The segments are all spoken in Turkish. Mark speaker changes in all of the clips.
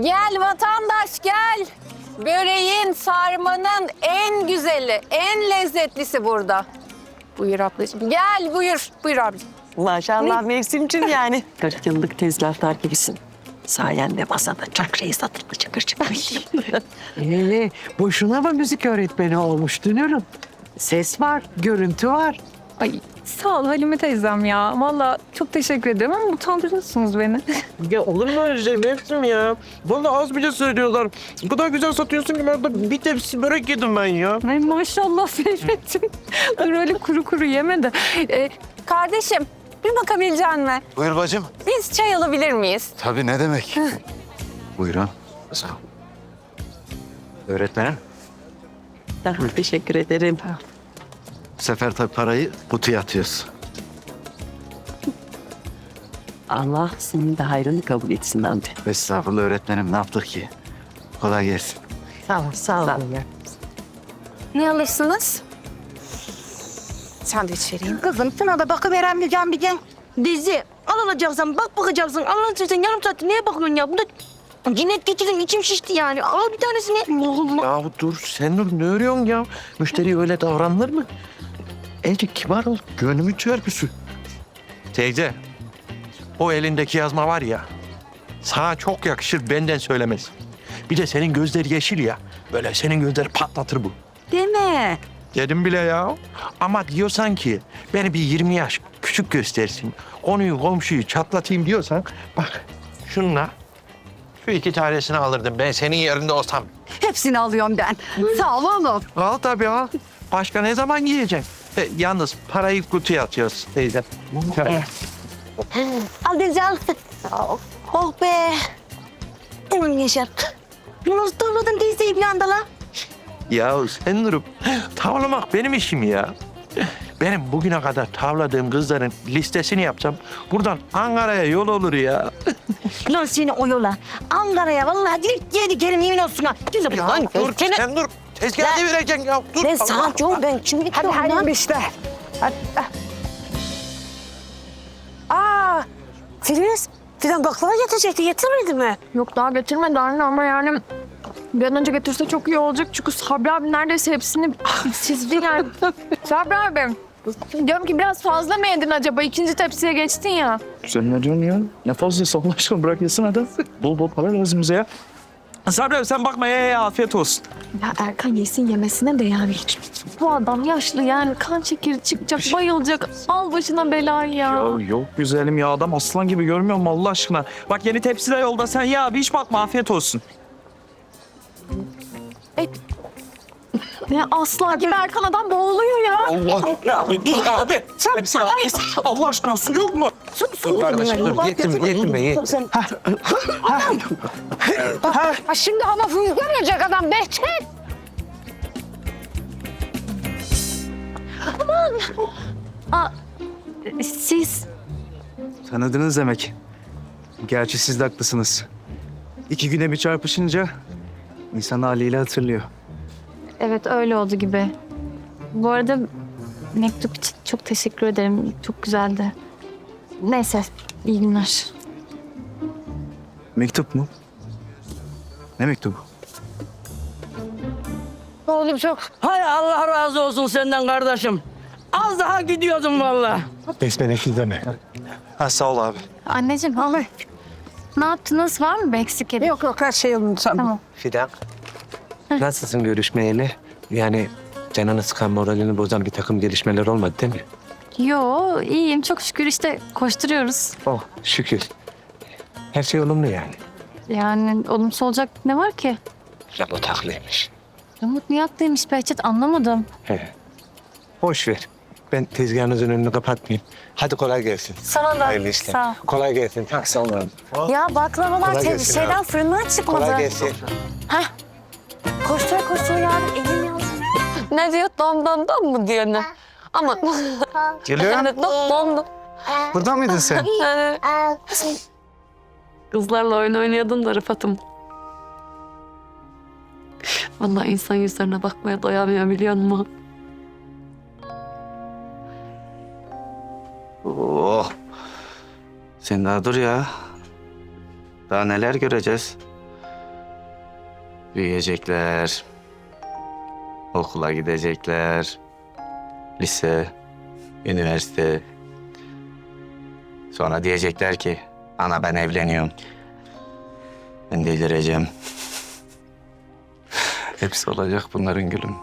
Speaker 1: Gel vatandaş gel. Böreğin, sarmanın en güzeli, en lezzetlisi burada. Buyur ablacığım. Gel buyur. Buyur ablacığım.
Speaker 2: Maşallah mevsimcin yani. 40 yıllık tezgahtar gibisin. Sayende masada çakrayı satıldı çıkır çıkır.
Speaker 3: Ee, boşuna mı müzik öğretmeni olmuş dünürüm? Ses var, görüntü var.
Speaker 4: Ay sağ ol Halime teyzem ya. Valla çok teşekkür ederim ama utandırıyorsunuz beni.
Speaker 5: Ya olur mu öyle şey Mevsim ya? Vallahi az bile söylüyorlar. O kadar güzel satıyorsun ki ben de bir tepsi börek yedim ben ya.
Speaker 4: Ay maşallah Seyfettin. Dur öyle kuru kuru yeme de. Ee,
Speaker 1: Kardeşim bir bakabilecek mi?
Speaker 6: Buyur bacım.
Speaker 1: Biz çay alabilir miyiz?
Speaker 6: Tabii ne demek. Buyurun. Sağ ol. Öğretmenim.
Speaker 2: Tamam, teşekkür ederim.
Speaker 6: Bu sefer tabii parayı kutuya atıyoruz.
Speaker 2: Allah senin de hayrını kabul etsin amca.
Speaker 6: Estağfurullah öğretmenim ne yaptık ki? Kolay gelsin.
Speaker 3: Sağ ol, sağ ol.
Speaker 1: Ne alırsınız? Sandviç vereyim.
Speaker 7: Kızım sana da bakıveren bir can bir can. Dizi. Al alacaksın, bak bakacaksın. Al alacaksın yarım saattir neye bakıyorsun ya? Bunda cinnet geçirdin, içim şişti yani. Al bir tanesini. Allah Allah.
Speaker 5: Ya dur sen dur ne örüyorsun ya? Müşteri öyle davranılır mı? Ece kibar ol. Gönlümü çarpısı. Teyze. O elindeki yazma var ya. Sana çok yakışır benden söylemez. Bir de senin gözleri yeşil ya. Böyle senin gözleri patlatır bu.
Speaker 7: Deme.
Speaker 5: Dedim bile ya. Ama diyorsan ki beni bir 20 yaş küçük göstersin. Konuyu komşuyu çatlatayım diyorsan bak şunla şu iki tanesini alırdım ben senin yerinde olsam.
Speaker 3: Hepsini alıyorum ben. Sağ ol oğlum.
Speaker 5: Al tabii al. Başka ne zaman yiyeceksin? E, yalnız parayı kutuya atıyoruz teyze.
Speaker 7: Al Dizi al. Oh be. Aman Yaşar. Nasıl tavladın Dizi'yi bir anda lan?
Speaker 5: Ya sen durup tavlamak benim işim ya. Benim bugüne kadar tavladığım kızların listesini yapsam buradan Ankara'ya yol olur ya.
Speaker 7: Lan seni o yola. Ankara'ya vallahi direkt geri gelin yemin olsun ha. Bu. Lan
Speaker 5: dur sen dur. Tezgahı vereceksin ya. Dur.
Speaker 7: Ben sakin ol ben şimdi
Speaker 3: Hadi hadi işte.
Speaker 7: Aa, Filiz. Fidan baklava getirecekti. Getirmedi mi?
Speaker 4: yok daha getirmedi anne ama yani bir an önce getirse çok iyi olacak. Çünkü Sabri abi neredeyse hepsini çizdi yani. Sabri abi. Diyorum ki biraz fazla mı yedin acaba? İkinci tepsiye geçtin ya.
Speaker 8: Sen ne diyorsun ya? Ne fazlası Allah aşkına bırak yesin adam. Bol bol para lazım bize ya. Sabri abi sen bakma ya, ya afiyet olsun.
Speaker 4: Ya Erkan yesin yemesine de yani. Bu adam yaşlı yani kan şekeri çıkacak, bayılacak. Al başına belayı ya.
Speaker 8: Ya yok güzelim ya adam aslan gibi görmüyor musun Allah aşkına? Bak yeni tepsi de yolda sen ya bir hiç bakma afiyet olsun.
Speaker 4: Ne aslan gibi Erkan adam boğuluyor ya.
Speaker 8: Allah ya dur abi. Sen, sen, Allah aşkına su yok mu?
Speaker 5: Dur kardeşim dur. Yetim, yetim be yetim.
Speaker 1: Ha, şimdi hava rüzgar olacak adam Behçet.
Speaker 4: Siz
Speaker 8: Tanıdınız demek. Gerçi siz de haklısınız. İki güne bir çarpışınca insan haliyle hatırlıyor.
Speaker 4: Evet öyle oldu gibi. Bu arada mektup için çok teşekkür ederim. Çok güzeldi. Neyse iyi günler.
Speaker 8: Mektup mu? Ne mektubu?
Speaker 7: Oğlum çok. Hay Allah razı olsun senden kardeşim. Az daha gidiyordum vallahi.
Speaker 5: Besmelekli deme. Ha sağ ol abi.
Speaker 4: Anneciğim al. Ne yaptınız? Var mı bir eksik edin?
Speaker 3: Yok yok her şey yolunda tamam.
Speaker 4: Tamam.
Speaker 9: Fidan. Nasılsın görüşmeyeli? Yani canını sıkan moralini bozan bir takım gelişmeler olmadı değil mi?
Speaker 4: Yo iyiyim çok şükür işte koşturuyoruz.
Speaker 9: Oh şükür. Her şey olumlu yani.
Speaker 4: Yani olumsuz olacak ne var ki?
Speaker 9: Rabot haklıymış.
Speaker 4: Umut niye haklıymış Behçet anlamadım.
Speaker 9: He. Boş ver. Ben tezgahınızın önünü kapatmayayım. Hadi kolay gelsin.
Speaker 4: Sana da.
Speaker 9: Hayırlı işler.
Speaker 4: Sağ ol.
Speaker 9: Kolay gelsin. Çok sağ olun.
Speaker 7: Ya baklavalar
Speaker 9: Kolay
Speaker 7: te-
Speaker 9: gelsin
Speaker 7: şeyden
Speaker 9: abi.
Speaker 7: fırından çıkmadı.
Speaker 9: Kolay gelsin.
Speaker 7: Koştur koştur yardım elim yandı.
Speaker 1: Ne diyor? Dom dom dom mu diyor ne? Ama
Speaker 9: Geliyor.
Speaker 1: yani dom.
Speaker 9: Burada mıydın sen?
Speaker 1: Yani
Speaker 10: Kızlarla oyun oynuyordum da Rıfat'ım. Vallahi insan yüzlerine bakmaya doyamıyor biliyor musun?
Speaker 9: Oh. Sen daha dur ya. Daha neler göreceğiz.
Speaker 6: Büyüyecekler. Okula gidecekler. Lise, üniversite. Sonra diyecekler ki ana ben evleniyorum. Ben delireceğim. Hepsi olacak bunların gülüm.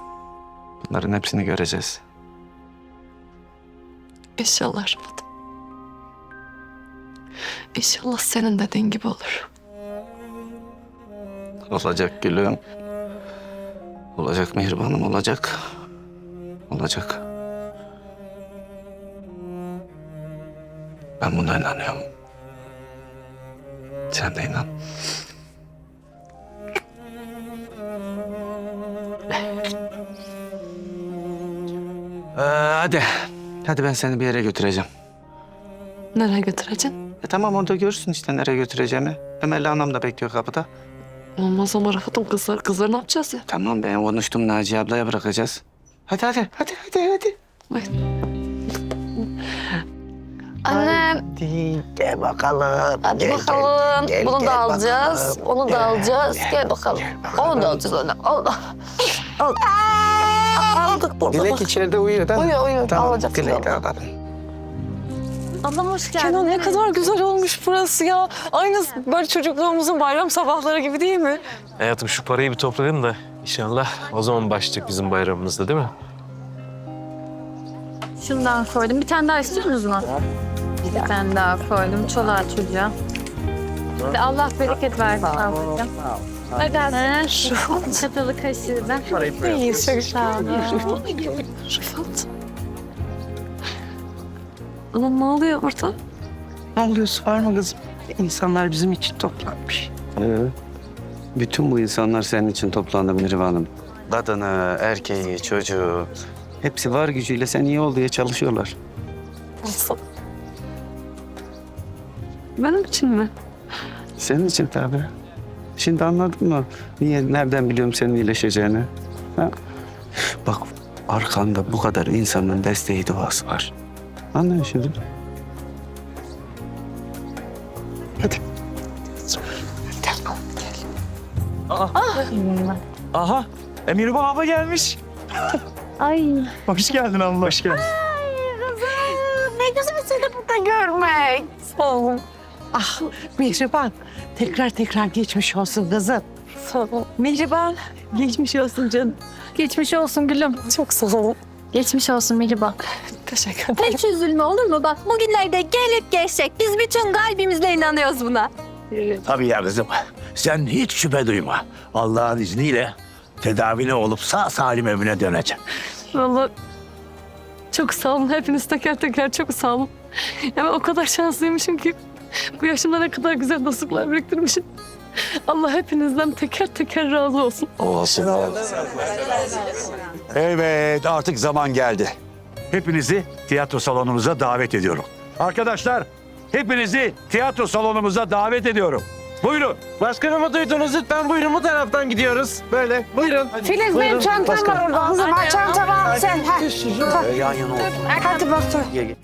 Speaker 6: Bunların hepsini göreceğiz.
Speaker 10: İnşallah Rıfat'ım. İnşallah senin dediğin gibi olur.
Speaker 6: Olacak gülüm. Olacak mihribanım olacak. Olacak. Ben buna inanıyorum. Sen de inan. Ee, hadi. Hadi ben seni bir yere götüreceğim.
Speaker 10: Nereye götüreceksin?
Speaker 6: E tamam orada görürsün işte nereye götüreceğimi. Emelli anam da bekliyor kapıda.
Speaker 10: Olmaz ama Rıfat'ım kızlar, kızlar ne yapacağız ya?
Speaker 6: Tamam ben konuştum Naciye ablaya bırakacağız. Hadi hadi hadi hadi hadi.
Speaker 4: Annem.
Speaker 3: Gel bakalım.
Speaker 1: Hadi bakalım. Bunu da alacağız. Onu da alacağız. Gel bakalım. Onu da alacağız onu. Onu da. Al. Aldık burada.
Speaker 9: Dilek içeride uyuyor değil mi?
Speaker 1: Uyuyor uyuyor.
Speaker 9: Tamam,
Speaker 1: Alacağız.
Speaker 9: Dilek de alalım.
Speaker 4: Ablam hoş geldin.
Speaker 2: Kenan ne kadar güzel olmuş burası ya. Aynı böyle çocukluğumuzun bayram sabahları gibi değil mi?
Speaker 11: Hayatım şu parayı bir toplayalım da inşallah o zaman başlayacak bizim bayramımızda değil mi?
Speaker 4: Şundan koydum. Bir tane daha istiyor musunuz mu? Bir tane daha koydum. Çoluğa çocuğa. Ve Allah bereket versin. ablacığım. Hadi hadi. Çatalı kaşığı da.
Speaker 2: İyiyiz çok
Speaker 4: Sağ olun.
Speaker 10: Rıfat. Ne oluyor burada?
Speaker 3: Ne oluyor var mı kızım? İnsanlar bizim için toplanmış.
Speaker 6: Ee, bütün bu insanlar senin için toplandı Mihriban'ım. Kadını, erkeği, çocuğu. Hepsi var gücüyle sen iyi ol diye çalışıyorlar.
Speaker 10: Nasıl? Benim için mi?
Speaker 6: Senin için tabii. Şimdi anladın mı? Niye, nereden biliyorum senin iyileşeceğini? Ha? Bak arkanda bu kadar insanın desteği duası var. Anlıyor şimdi.
Speaker 8: Aha Emir Baba gelmiş.
Speaker 4: Ay.
Speaker 8: Hoş geldin Allah. Hoş geldin.
Speaker 7: Ne güzel seni burada görmek.
Speaker 2: Sağ olun.
Speaker 3: Ah Mihriban tekrar tekrar geçmiş olsun kızım.
Speaker 2: Sağ olun. Mihriban. Geçmiş olsun canım.
Speaker 4: Geçmiş olsun gülüm.
Speaker 2: Çok sağ olun.
Speaker 4: Geçmiş olsun Mihriban.
Speaker 2: Teşekkür ederim.
Speaker 1: Hiç üzülme olur mu? Bak bugünlerde gelip geçecek. Biz bütün kalbimizle inanıyoruz buna.
Speaker 12: Tabii ya kızım. Sen hiç şüphe duyma. Allah'ın izniyle tedavine olup sağ salim evine döneceksin.
Speaker 10: Vallahi çok sağ olun. Hepiniz teker teker çok sağ olun. Ya ben o kadar şanslıymışım ki bu yaşımda ne kadar güzel dostluklar biriktirmişim. Allah hepinizden teker teker razı olsun.
Speaker 12: Olsun. Evet artık zaman geldi. Hepinizi tiyatro salonumuza davet ediyorum. Arkadaşlar hepinizi tiyatro salonumuza davet ediyorum. Buyurun.
Speaker 9: Başkanımı duydunuz lütfen buyurun bu taraftan gidiyoruz. Böyle buyurun.
Speaker 7: Filiz benim çantam var orada. Kızım al çantamı al sen.
Speaker 12: Yan yana olsun.
Speaker 7: Hadi bakalım.